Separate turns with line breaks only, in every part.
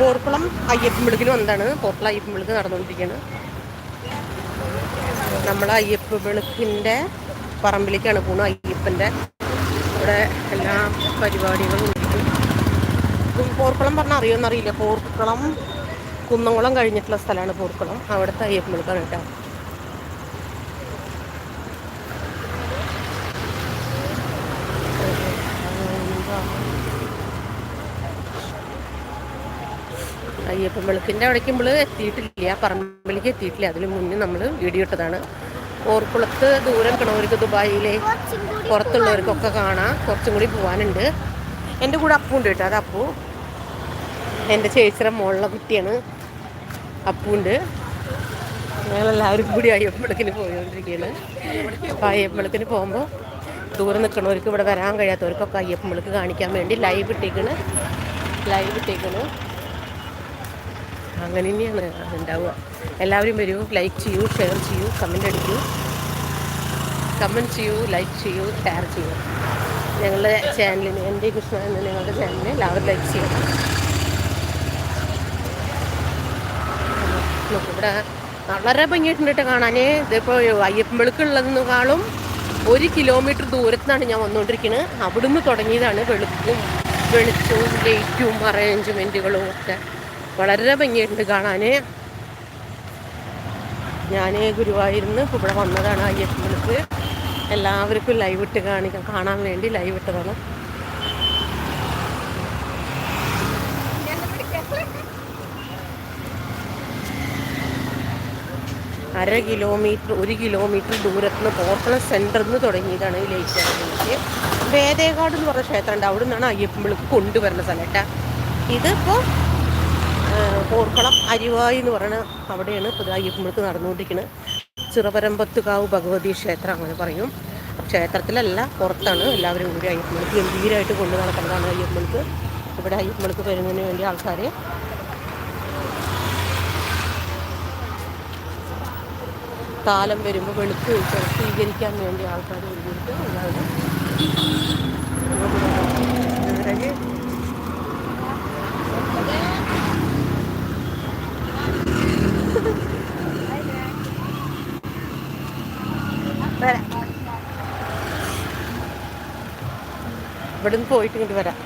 പോർക്കുളം അയ്യപ്പൻ വിളിക്കിന് വന്നതാണ് പോർക്കുളം അയ്യപ്പൻ വിളിക്ക് നടന്നുകൊണ്ടിരിക്കുകയാണ്. നമ്മൾ അയ്യപ്പ വിളക്കിന്റെ പറമ്പിലേക്കാണ് പോകുന്നത് അയ്യപ്പന്റെ. ഇവിടെ എല്ലാ പരിപാടികളും ഉണ്ട്. പോർക്കുളം പറഞ്ഞാൽ അറിയുമെന്നറിയില്ല പോർക്കുളം കുന്നംകുളം കഴിഞ്ഞിട്ടുള്ള സ്ഥലമാണ് പോർക്കുളം. അവിടുത്തെ അയ്യപ്പൻ വിളക്കാണ് കേട്ടോ. അയ്യപ്പൻ വെളുക്കിന്റെ നമ്മൾ എത്തിയിട്ടില്ല. പറമ്പിലേക്ക് എത്തിയിട്ടില്ല. അതിന് മുന്നേ നമ്മൾ വീഡിയോ ഇട്ടതാണ് ഓർക്കുളത്ത് ദൂരം കിണവർക്ക് ദുബായിലെ പുറത്തുള്ളവർക്കൊക്കെ കാണാം. കുറച്ചും കൂടി പോകാനുണ്ട് എന്റെ കൂടെ അപ്പൂ ഉണ്ട് കേട്ടോ. അത് അപ്പു. എന്റെ ചേച്ചിയുടെ മോളിലെ കുട്ടിയാണ്. അപ്പുണ്ട് ഞങ്ങളെല്ലാവരും കൂടി അയ്യപ്പളക്കിന് പോയിക്കൊണ്ടിരിക്കുകയാണ് അപ്പോൾ അയ്യപ്പളക്കിന് പോകുമ്പോൾ ദൂരെ നിൽക്കണവർക്ക് ഇവിടെ വരാൻ കഴിയാത്തവർക്കൊക്കെ അയ്യപ്പമ്പളക്ക് കാണിക്കാൻ വേണ്ടി ലൈവ് ഇട്ടേക്കണ്. ലൈവ് ഇട്ടേക്കണ്. അങ്ങനെ തന്നെയാണ് ഉണ്ടാവുക എല്ലാവരും വരൂ ലൈക്ക് ചെയ്യൂ ഷെയർ ചെയ്യൂ കമന്റ് അടിക്കൂ. കമന്റ് ചെയ്യൂ ലൈക്ക് ചെയ്യൂ ഷെയർ ചെയ്യൂ. ഞങ്ങളുടെ ചാനലിന് എന്റെ കൃഷ്ണ എന്ന ഞങ്ങളുടെ ചാനലിന് എല്ലാവരും ലൈക്ക് ചെയ്യണം. ഇവിടെ വളരെ ഭംഗിയായിട്ടുണ്ട് കേട്ടോ കാണാൻ ഇതിപ്പോൾ അയ്യപ്പമ്പളുക്കുള്ളതിനേക്കാളും ഒരു കിലോമീറ്റർ ദൂരത്താണ് ഞാൻ വന്നുകൊണ്ടിരിക്കുന്നത് അവിടുന്ന് തുടങ്ങിയതാണ് വെളുപ്പും വെളിച്ചവും ലൈറ്റും അറേഞ്ച്മെന്റുകളും ഒക്കെ. വളരെ ഭംഗിയുണ്ട് കാണാൻ. ഞാൻ ഗുരുവായൂരിന്ന് ഇവിടെ വന്നതാണ് അയ്യപ്പമ്പലക്ക് എല്ലാവർക്കും ലൈവ് ഇട്ട് കാണിക്കാം കാണാൻ വേണ്ടി ലൈവ് ഇട്ടതാണ്. അര കിലോമീറ്റർ ഒരു കിലോമീറ്റർ ദൂരത്ത് നിന്ന് സെന്ററിൽ നിന്ന് തുടങ്ങിയതാണ് ഈ ലൈറ്റ് ആണെങ്കിൽ വേദേകാട് എന്ന് പറഞ്ഞ ക്ഷേത്രം ഉണ്ട് അവിടെ നിന്നാണ് അയ്യപ്പൻ വിളിക്ക് കൊണ്ടുവരുന്ന സ്ഥലം കേട്ടാ. ഇതിപ്പോൾ പോർക്കുളം അരിവായി എന്ന് പറയുന്ന അവിടെയാണ് പുതുതായി അയ്യപ്പമ്പളിക്ക് നടന്നുകൊണ്ടിരിക്കുന്നത് ചിറപരമ്പത്തുകാവ് ഭഗവതി ക്ഷേത്രം അങ്ങനെ പറയും. ക്ഷേത്രത്തിലല്ല പുറത്താണ്. എല്ലാവരും കൂടി അയ്യപ്പമ്പളിക്ക് ഗംഭീരമായിട്ട് കൊണ്ടു നടക്കുന്നതാണ് അയ്യപ്പമ്പളിക്ക് ഇവിടെ അയ്യപ്പമ്പളിക്ക് വരുന്നതിന് വേണ്ടി ആൾക്കാർ കാലം വരുമ്പോൾ വെളുത്ത് സ്വീകരിക്കാൻ വേണ്ടി ആൾക്കാർ ഒരുമിച്ച് എല്ലാവരും ഇവരെ വരാം ഇവിടെ നിന്ന് പോയിട്ട് ഇങ്ങോട്ട് വരാം.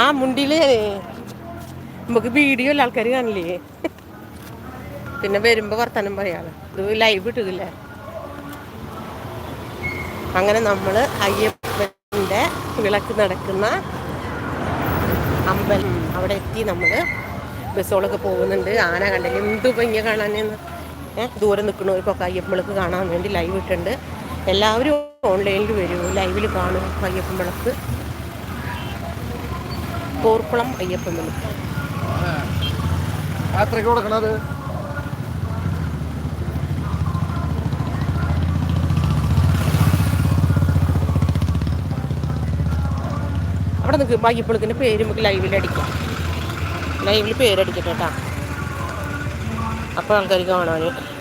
ആ മുണ്ടിയിൽ. നമുക്ക് വീഡിയോ അല്ല ആൾക്കാർ കാണില്ലേ? പിന്നെ വരുമ്പോ വർത്തമാനം പറയാം ഇത് ലൈവ് ഇട്ടില്ലേ അങ്ങനെ നമ്മൾ അയ്യപ്പന്റെ വിളക്ക് നടക്കുന്ന അമ്പലം അവിടെ എത്തി നമ്മൾ ബസ്സുകളൊക്കെ പോകുന്നുണ്ട്. ആന കണ്ടില്ല എന്ത് ഭംഗിയ കാണാനെന്ന്. ദൂരെ നിൽക്കുന്നവർക്കൊക്കെ അയ്യപ്പൻ വിളക്ക് കാണാൻ വേണ്ടി ലൈവ് ഇട്ടുണ്ട് എല്ലാവരും ഓൺലൈനിൽ വരൂ. ലൈവിൽ കാണും. അയ്യപ്പൻ വിളക്ക്. കോർക്കുളം അയ്യപ്പൻ വിളക്ക്.
കൊടുക്കണത്?
അവിടെ നിൽക്കും അയ്യപ്പളുക്കിന്റെ പേര് നമുക്ക് ലൈവിൽ അടിക്കാം. ലൈവിൽ പേരടിക്കട്ടെ കേട്ടോ. അപ്പോൾ ആൾക്കാർ കാണാൻ